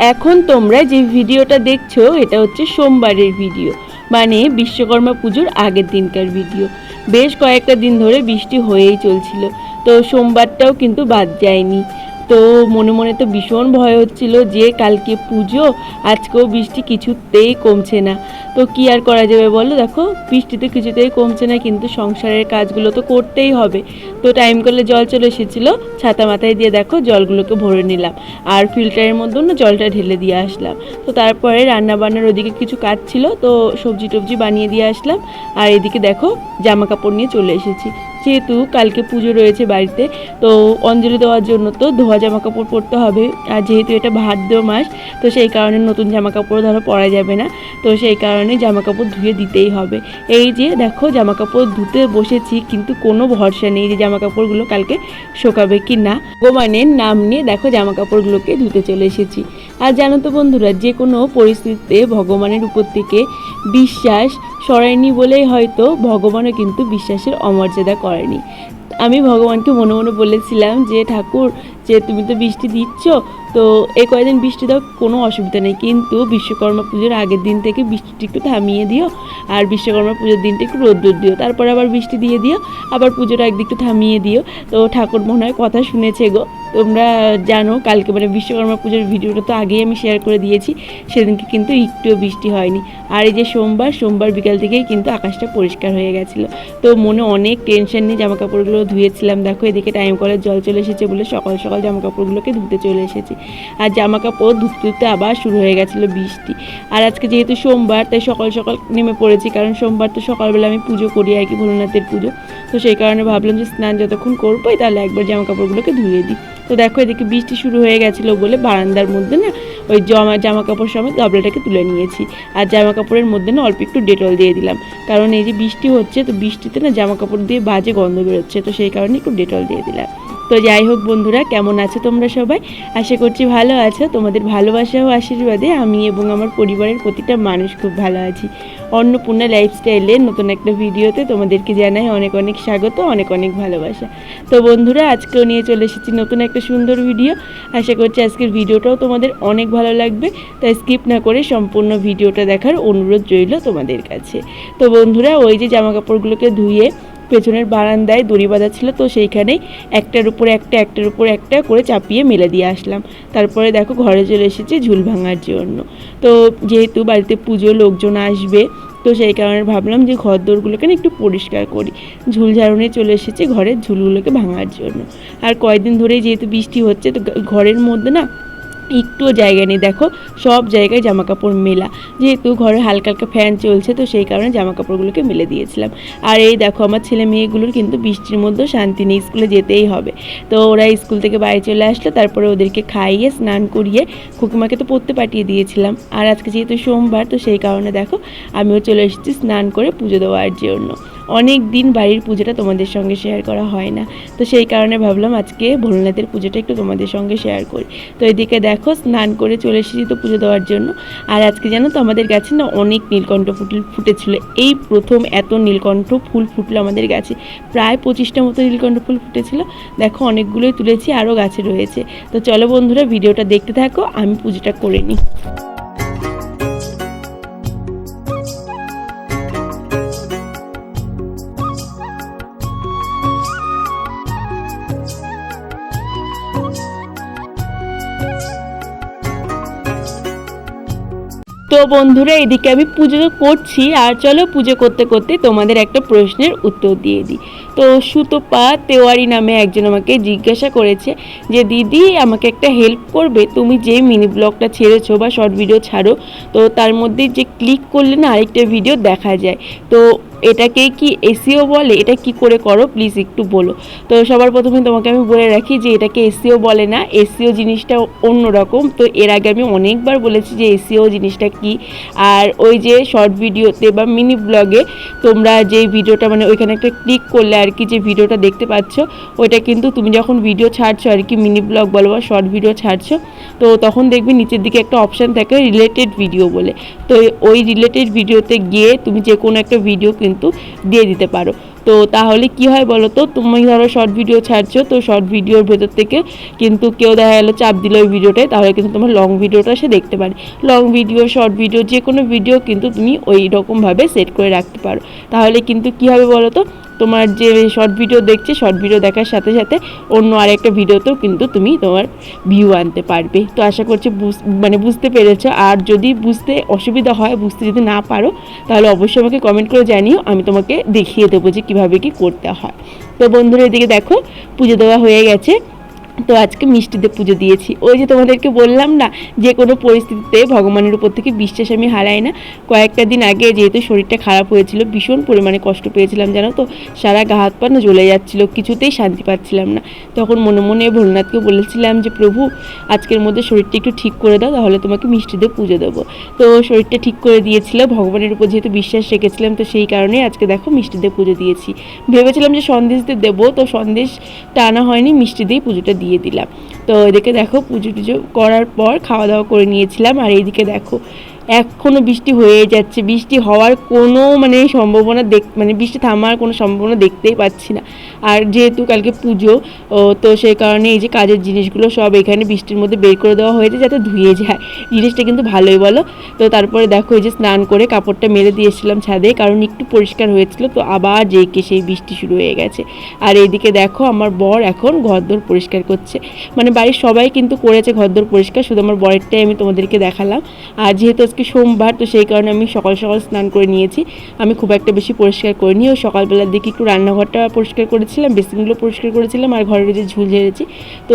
এখন তোমরা যে ভিডিওটা দেখছ, এটা হচ্ছে সোমবারের ভিডিও। মানে বিশ্বকর্মা পুজোর আগের দিনকার ভিডিও। বেশ কয়েকটা দিন ধরে বৃষ্টি হয়েই চলছিল। তো সোমবারটাও কিন্তু বাদ যায়নি। তো মনে মনে তো ভীষণ ভয় হচ্ছিল যে কালকে পুজো, আজকেও বৃষ্টি কিছুতেই কমছে না। তো কি আর করা যাবে বলো? দেখো, বৃষ্টি তো কিছুতেই কমছে না, কিন্তু সংসারের কাজগুলো তো করতেই হবে। তো টাইম করলে জল চলে এসেছিল, ছাতা মাথায় দিয়ে দেখো জলগুলোকে ভরে নিলাম। আর ফিল্টারের মধ্যে না জলটা ঢেলে দিয়ে আসলাম। তো তারপরে রান্নাবান্নার ওদিকে কিছু কাজ ছিল, তো সবজি টবজি বানিয়ে দিয়ে আসলাম। আর এদিকে দেখো জামা কাপড় নিয়ে চলে এসেছি। যেহেতু কালকে পুজো রয়েছে বাড়িতে, তো অঞ্জলি দেওয়ার জন্য তো ধোয়া জামা কাপড় পরতে হবে। আর যেহেতু এটা ভাদ্র মাস, তো সেই কারণে নতুন জামা কাপড় ধরো পরা যাবে না। তো সেই কারণে জামা কাপড় ধুয়ে দিতেই হবে। এই যে দেখো জামা কাপড় ধুতে বসেছি, কিন্তু কোনো ভরসা নেই যে জামা কাপড়গুলো কালকে শোকাবে কি না। ভগবানের নাম নিয়ে দেখো জামা কাপড়গুলোকে ধুতে চলে এসেছি। আর জানো তো বন্ধুরা, যে কোনো পরিস্থিতিতে ভগবানের উপর থেকে বিশ্বাস সরায়নি বলেই হয়তো ভগবানও কিন্তু বিশ্বাসের অমর্যাদা করেনি। আমি ভগবানকে মনে মনে বলেছিলাম যে, ঠাকুর, যে তুমি তো বৃষ্টি দিচ্ছ তো এই কয়েকদিন বৃষ্টি দাও কোনো অসুবিধা নেই, কিন্তু বিশ্বকর্মা পুজোর আগের দিন থেকে বৃষ্টিটি একটু থামিয়ে দিও আর বিশ্বকর্মা পুজোর দিনটা একটু রোদ্দুর দিও। তারপর আবার বৃষ্টি দিয়ে দিও, আবার পুজোটা একদিন একটু থামিয়ে দিও। তো ঠাকুর মনে হয় কথা শুনেছে গো। তোমরা জানো কালকে মানে বিশ্বকর্মা পুজোর ভিডিওটা তো আগেই আমি শেয়ার করে দিয়েছি, সেদিনকে কিন্তু একটুও বৃষ্টি হয়নি। আর এই যে সোমবার সোমবার বিকাল থেকেই কিন্তু আকাশটা পরিষ্কার হয়ে গেছিল। তো মনে অনেক টেনশন নিয়ে জামা কাপড়গুলো ধুয়েছিলাম। দেখো এদিকে টাইম কলের জল চলে এসেছে বলে সকাল সকাল জামা কাপড়গুলোকে ধুতে চলে এসেছি। আর জামা কাপড় ধুতে ধুতে আবার শুরু হয়ে গেছিল বৃষ্টি। আর আজকে যেহেতু সোমবার, তাই সকাল সকাল নেমে পড়েছি, কারণ সোমবার তো সকালবেলা আমি পুজো করি আর কি, ভোলেনাথের পুজো। তো সেই কারণে ভাবলাম যে স্নান যতক্ষণ করবোই, তাহলে একবার জামা কাপড়গুলোকে ধুয়ে দিই। তো দেখো এদিকে বৃষ্টি শুরু হয়ে গেছিল বলে বারান্দার মধ্যে না, ওই জমা, জামা কাপড় সমেত গাবলাটাকে তুলে নিয়েছি। আর জামা কাপড়ের মধ্যে না অল্প একটু ডেটল দিয়ে দিলাম। কারণ এই যে বৃষ্টি হচ্ছে, তো বৃষ্টিতে না জামা কাপড় দিয়ে বাজে গন্ধ বেরোচ্ছে, তো সেই কারণে একটু ডেটল দিয়ে দিলাম। তো যাই হোক বন্ধুরা, কেমন আছো তোমরা সবাই? আশা করছি ভালো আছো। তোমাদের ভালোবাসা ও আশীর্বাদে আমি এবং আমার পরিবারের প্রতিটা মানুষ খুব ভালো আছি। অন্নপূর্ণা লাইফস্টাইলে নতুন একটা ভিডিওতে তোমাদেরকে জানাই অনেক অনেক স্বাগত, অনেক অনেক ভালোবাসা। তো বন্ধুরা, আজকেও নিয়ে চলে এসেছি নতুন একটা সুন্দর ভিডিও। আশা করছি আজকের ভিডিওটাও তোমাদের অনেক ভালো লাগবে। তাই স্কিপ না করে সম্পূর্ণ ভিডিওটা দেখার অনুরোধ রইল তোমাদের কাছে। তো বন্ধুরা, ওই যে জামা কাপড়গুলোকে ধুয়ে পেছনের বারান্দায় দড়ি বাঁধা ছিল, তো সেইখানেই একটার উপরে একটা, একটার উপরে একটা করে চাপিয়ে মেলে দিয়ে আসলাম। তারপরে দেখো ঘরে চলে এসেছি ঝুল ভাঙার জন্য। তো যেহেতু বাড়িতে পুজো লোকজন আসবে, তো সেই কারণে ভাবলাম যে ঘর দোরগুলোকে না একটু পরিষ্কার করি। ঝুল ঝাড়ুনে চলে এসেছি ঘরের ঝুলগুলোকে ভাঙার জন্য। আর কয়েকদিন ধরেই যেহেতু বৃষ্টি হচ্ছে, তো ঘরের মধ্যে না একটুও জায়গা নেই। দেখো, সব জায়গায় জামা কাপড় মেলা। যেহেতু ঘরে হালকা হালকা ফ্যান চলছে, তো সেই কারণে জামা কাপড়গুলোকে মেলে দিয়েছিলাম। আর এই দেখো, আমার ছেলে মেয়েগুলোর কিন্তু বৃষ্টির মধ্যেও শান্তি নেই, স্কুলে যেতেই হবে। তো ওরা স্কুল থেকে বাইরে চলে আসলো, তারপরে ওদেরকে খাইয়ে, স্নান করিয়ে খুকুমাকে তো পড়তে পাঠিয়ে দিয়েছিলাম। আর আজকে যেহেতু সোমবার, তো সেই কারণে দেখো, আমিও চলে এসেছি স্নান করে পুজো দেওয়ার জন্য। অনেক দিন বাড়ির পুজোটা তোমাদের সঙ্গে শেয়ার করা হয় না। তো সেই কারণে ভাবলাম আজকে ভোলনাথের পুজোটা একটু তোমাদের সঙ্গে শেয়ার করি। তো এদিকে দেখো, স্নান করে চলে এসেছি তো পুজো দেওয়ার জন্য। আর আজকে জানো তো আমাদের গাছে না অনেক নীলকণ্ঠ ফুল ফুটেছিল। এই প্রথম এত নীলকণ্ঠ ফুল ফুটলো আমাদের গাছে। প্রায় পঁচিশটা মতো নীলকণ্ঠ ফুল ফুটেছিল। দেখো অনেকগুলোই তুলেছি, আরও গাছে রয়েছে। তো চলো বন্ধুরা, ভিডিওটা দেখতে থাকো, আমি পুজোটা করে নিই। বন্ধুরা, এদিকে আমি পুজো করছি। আর চলো পুজো করতে করতে তোমাদের একটা প্রশ্নের উত্তর দিয়ে দিই। তো সুতপা তেওয়ারি নামে একজন আমাকে জিজ্ঞাসা করেছে যে, দিদি, আমাকে একটা হেল্প করবে? তুমি যে মিনি ব্লগটা ছেড়েছো বা শর্ট ভিডিও ছাড়ো, তো তার মধ্যে যে ক্লিক করলে না আরেকটা ভিডিও দেখা যায়। তো এটাকে কি এসিও বলে? এটা কি করে করো? প্লিজ একটু বলো। তো সবার প্রথমে তোমাকে আমি বলে রাখি যে এটাকে এসিও বলে না। এসিও জিনিসটা অন্যরকম। তো এর আগে আমি অনেকবার বলেছি যে এসিও জিনিসটা কি। আর ওই যে শর্ট ভিডিওতে বা মিনি ব্লগে তোমরা যে ভিডিওটা মানে ওইখানে একটা ক্লিক করলে আর কি যে ভিডিওটা দেখতে পাচ্ছ, ওইটা কিন্তু তুমি যখন ভিডিও ছাড়ছো আর কি মিনি ব্লগ বলো বা শর্ট ভিডিও ছাড়ছো, তো তখন দেখবি নিচের দিকে একটা অপশান থাকে রিলেটেড ভিডিও বলে। তো ওই রিলেটেড ভিডিওতে গিয়ে তুমি যে কোনো একটা ভিডিও কিন্তু দিয়ে দিতে পারো। তো তাহলে কি হয় বলো তো? তুমি ধরো শর্ট ভিডিও ছাড়ছো, তো শর্ট ভিডিওর ভেতর থেকে কিন্তু কেউ দেখা গেলো চাপ দিল ওই ভিডিওটায় তাহলে কিন্তু তোমার লং ভিডিওটা সে দেখতে পারে। লং ভিডিও শর্ট ভিডিও যে কোনো ভিডিও কিন্তু তুমি ওই রকমভাবে সেট করে রাখতে পারো। তাহলে কিন্তু কি হবে বলো তো? তোমার যে শর্ট ভিডিও দেখছে শর্ট ভিডিও দেখার সাথে সাথে অন্য আরেকটা ভিডিওতেও কিন্তু তুমি তোমার ভিউ আনতে পারবে। তো আশা করছি মানে বুঝতে পেরেছ। আর যদি বুঝতে অসুবিধা হয়, বুঝতে যদি না পারো, তাহলে অবশ্যই আমাকে কমেন্ট করে জানিও, আমি তোমাকে দেখিয়ে দেবো যে কীভাবে কী করতে হয়। তো বন্ধুরা, এদিকে দেখো, পুজো দেওয়া হয়ে গেছে। তো আজকে মিষ্টিতে পুজো দিয়েছি। ওই যে তোমাদেরকে বললাম না, যে কোনো পরিস্থিতিতে ভগবানের উপর থেকে বিশ্বাস আমি হারাই না। কয়েকটা দিন আগে যেহেতু শরীরটা খারাপ হয়েছিল, ভীষণ পরিমাণে কষ্ট পেয়েছিলাম, জানো তো? সারা গা হাত পা না জ্বলে যাচ্ছিল, কিছুতেই শান্তি পাচ্ছিলাম না। তখন মনে মনে ভোলনাথকে বলেছিলাম যে, প্রভু, আজকের মধ্যে শরীরটা একটু ঠিক করে দাও, তাহলে তোমাকে মিষ্টিতে পুজো দেবো। তো শরীরটা ঠিক করে দিয়েছিল, ভগবানের উপর যেহেতু বিশ্বাস রেখেছিলাম, তো সেই কারণে আজকে দেখো মিষ্টিতে পুজো দিয়েছি। ভেবেছিলাম যে সন্দেশ দিয়ে দেবো, তো সন্দেশটা আনা হয়নি, মিষ্টি দিয়েই পুজোটা দিয়ে দিলাম। তো এদিকে দেখো পুজো টুজো করার পর খাওয়া দাওয়া করে নিয়েছিলাম। আর এইদিকে দেখো এখনও বৃষ্টি হয়ে যাচ্ছে। বৃষ্টি হওয়ার কোনো মানে সম্ভাবনা দেখ মানে বৃষ্টি থামার কোনো সম্ভাবনা দেখতেই পাচ্ছি না। আর যেহেতু কালকে পুজো তো সেই কারণে এই যে কাজের জিনিসগুলো সব এখানে বৃষ্টির মধ্যে বের করে দেওয়া হয়েছে যাতে ধুয়ে যায়। জিনিসটা কিন্তু ভালোই বলো। তো তারপরে দেখো এই যে স্নান করে কাপড়টা মেরে দিয়েছিলাম ছাদে, কারণ একটু পরিষ্কার হয়েছিল, তো আবার যেইকে সেই বৃষ্টি শুরু হয়ে গেছে। আর এইদিকে দেখো আমার বর এখন ঘরদোর পরিষ্কার করছে। মানে বাড়ির সবাই কিন্তু করেছে ঘরদোর পরিষ্কার, শুধু আমার বরেরটাই আমি তোমাদেরকে দেখালাম। আর যেহেতু আজকে সোমবার, তো সেই কারণে আমি সকাল সকাল স্নান করে নিয়েছি। আমি খুব একটা বেশি পরিষ্কার করিনি। ও সকালবেলার দিকে একটু রান্নাঘরটা পরিষ্কার করেছিলাম, বেসিনগুলো পরিষ্কার করেছিলাম আর ঘরের যে ঝুল ঝেড়েছি। তো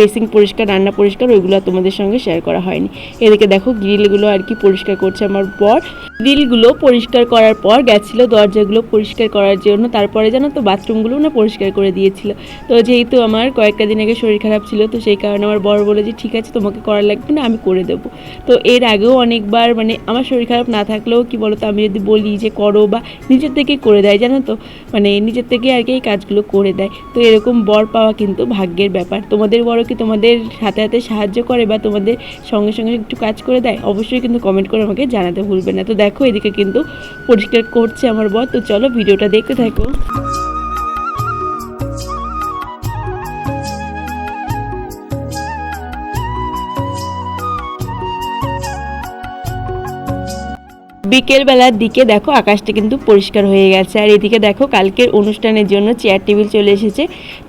বেসিন পরিষ্কার, রান্না পরিষ্কার, ওইগুলো তোমাদের সঙ্গে শেয়ার করা হয়নি। এদিকে দেখো গ্রিলগুলো আর কি পরিষ্কার করছে আমার বর। গ্রিলগুলো পরিষ্কার করার পর গেছিল, দরজাগুলো পরিষ্কার করার জন্য। তারপরে জানো তো, বাথরুমগুলো না পরিষ্কার করে দিয়েছিল। তো যেহেতু আমার কয়েকটা দিন আগে শরীর খারাপ ছিল, তো সেই কারণে আমার বড় বলে যে, ঠিক আছে, তোমাকে করা লাগবে না, আমি করে দেবো। তো এর আগেও অনেকবার মানে আমার শরীর খারাপ না থাকলেও কি বলতো, আমি যদি বলি যে, করো বা নিজের থেকেই করে দেয়, জানো তো? মানে নিজের থেকে আর কি এই কাজগুলো করে দেয়। তো এরকম বর পাওয়া কিন্তু ভাগ্যের ব্যাপার। তোমাদের বড় কি তোমাদের হাতে হাতে সাহায্য করে বা তোমাদের সঙ্গে সঙ্গে একটু কাজ করে দেয়? অবশ্যই কিন্তু কমেন্ট করে আমাকে জানাতে ভুলবে না। তো দেখো এদিকে কিন্তু পরিষ্কার করছে আমার বর। তো চলো ভিডিওটা দেখতে থাকো। বিকেল বেলার দিকে দেখো আকাশটা কিন্তু পরিষ্কার হয়ে গেছে। আর এদিকে দেখো কালকের অনুষ্ঠানের জন্য চেয়ার টেবিল চলে এসেছে।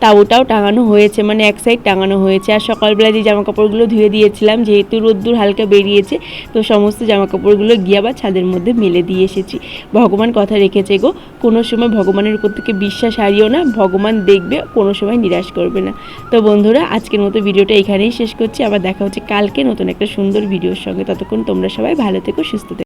তাবুটাও টাঙানো হয়েছে মানে এক সাইড টাঙানো হয়েছে। আর সকালবেলা যে জামা কাপড়গুলো ধুয়ে দিয়েছিলাম, যেহেতু রোদ্দুর হালকা বেরিয়েছে, তো সমস্ত জামা কাপড়গুলো গিয়ে আবার ছাদের মধ্যে মেলে দিয়ে এসেছি। ভগবান কথা রেখেছে গো, কোনো সময় ভগবানের উপর থেকে বিশ্বাস হারিও না, ভগবান দেখবে, কোনো সময় নিরাশ করবে না। তো বন্ধুরা, আজকের মতো ভিডিওটা এখানেই শেষ করছি। আবার দেখা হচ্ছে কালকে নতুন একটা সুন্দর ভিডিওর সঙ্গে। ততক্ষণ তোমরা সবাই ভালো থেকো, সুস্থ থেকো।